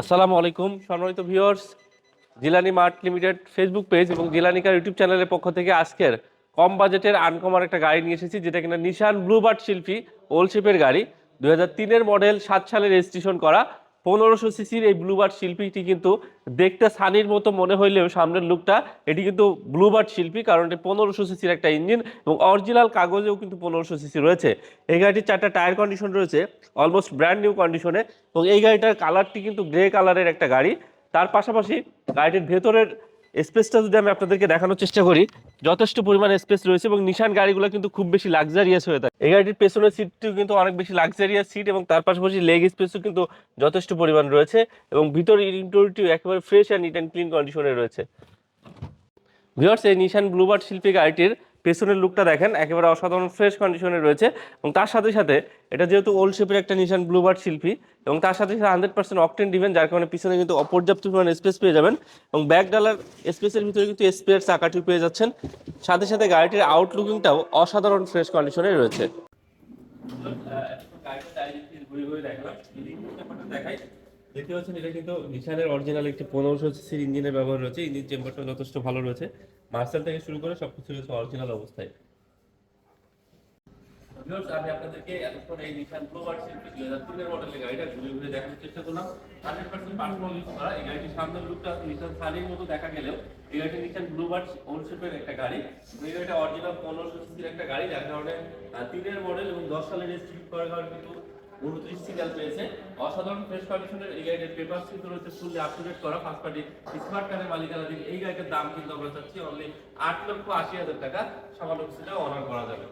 আসসালামু আলাইকুম, সম্মানিত viewers Jilani mart limited Facebook page এবং জিলানিকার ইউটিউব চ্যানেলের পক্ষ থেকে আজকের কম বাজেটের আনকমার একটা গাড়ি নিয়ে এসেছি, যেটা কিনা নিশান ব্লুবার্ড শিল্পী ওল্ড শেপের গাড়ি দু হাজার তিনের মডেল সাত সালে রেজিস্ট্রেশন করা। পনেরোশো সিসির এই ব্লুবার্ড শিল্পীটি কিন্তু দেখতে সানির মতো মনে হইলেও সামনের লুকটা এটি কিন্তু ব্লুবার্ড শিল্পী, কারণ এটি পনেরোশো সিসির একটা ইঞ্জিন এবং অরিজিনাল কাগজেও কিন্তু পনেরোশো সিসি রয়েছে। এই গাড়িটির চারটা টায়ার কন্ডিশন রয়েছে অলমোস্ট ব্র্যান্ড নিউ কন্ডিশনে এবং এই গাড়িটার কালারটি কিন্তু গ্রে কালারের একটা গাড়ি। তার পাশাপাশি গাড়িটির ভেতরের স্পেসটা যদি আমি আপনাদেরকে দেখানোর চেষ্টা করি, যথেষ্ট পরিমাণে স্পেস রয়েছে এবং নিশান গাড়িগুলো কিন্তু খুব বেশি লাক্সারিয়াস হয়ে থাকে। এই গাড়িটির পেছনের সিটটিও কিন্তু অনেক বেশি লাক্সারিয়াস সিট এবং তার পাশাপাশি লেগ স্পেসও কিন্তু যথেষ্ট পরিমাণ রয়েছে এবং ভিতরে ইন্টোরিটিও একেবারে fresh and neat and clean কন্ডিশনে রয়েছে। ভিওর্স এই নিশান ব্লুবার্ড শিল্পী গাড়িটির পেছনের লুকটা দেখেন, একেবারে অসাধারণ ফ্রেশ কন্ডিশনে রয়েছে এবং তার সাথে সাথে এটা যেহেতু ওল্ড শেপের একটা নিশান ব্লুবার্ড শিল্পী এবং তার সাথে সাথে হান্ড্রেড পার্সেন্ট অকটেন ডিভেন যার কারণে পিছনে কিন্তু অপর্যাপ্ত পরিমাণে স্পেস পেয়ে যাবেন এবং ব্যাক ডালার স্পেসের ভিতরে কিন্তু স্পেয়ার চাকাটি পেয়ে যাচ্ছেন। সাথে সাথে গাড়িটির আউটলুকিংটাও অসাধারণ ফ্রেশ কন্ডিশনে রয়েছে। দেখতে পাচ্ছেন, এটা কিন্তু নিশানের অরিজিনাল একটি পনেরোশো সিসির ইঞ্জিনের ব্যবহার রয়েছে। ইঞ্জিন চেম্বারটা যথেষ্ট ভালো রয়েছে। মার্সেল থেকে শুরু করে সবকিছু রয়েছে অরিজিনাল অবস্থায়। আমি আপনাদেরকে এতক্ষণ এই নিশান তিনের মডেলের গাড়িটা ঘুরে ঘুরে দেখানোর চেষ্টা করলাম। হান্ড্রেড পার্সেন্ট পারফরমেন্স করা এই গাড়িটির সামনের লুকটা নিশান সানির মতো দেখা গেলেও এই গাড়িটি নিশান ব্লুবার্ড ওল্ড শেপের একটা গাড়ি। এই গাড়িটা অরিজিনাল পনেরোশো সিসির একটা গাড়ি, যার কারণে তিনের মডেল এবং দশ সালের রেজিস্ট্রি করার কারণে কিন্তু উনত্রিশ সিরিয়াল পেয়েছে। অসাধারণ ফ্রেশ কন্ডিশনের এই গাড়ির পেপার কিন্তু রয়েছে ফুললি আপ টু করা। ফার্স্ট পার্টি স্মার্ট কার্ডের মালিকানাধীন এই গাড়িটার দাম কিন্তু আমরা চাচ্ছি অনলি আট লক্ষ আশি হাজার টাকা। সামান্য কিছুটা অনার করা যাবে।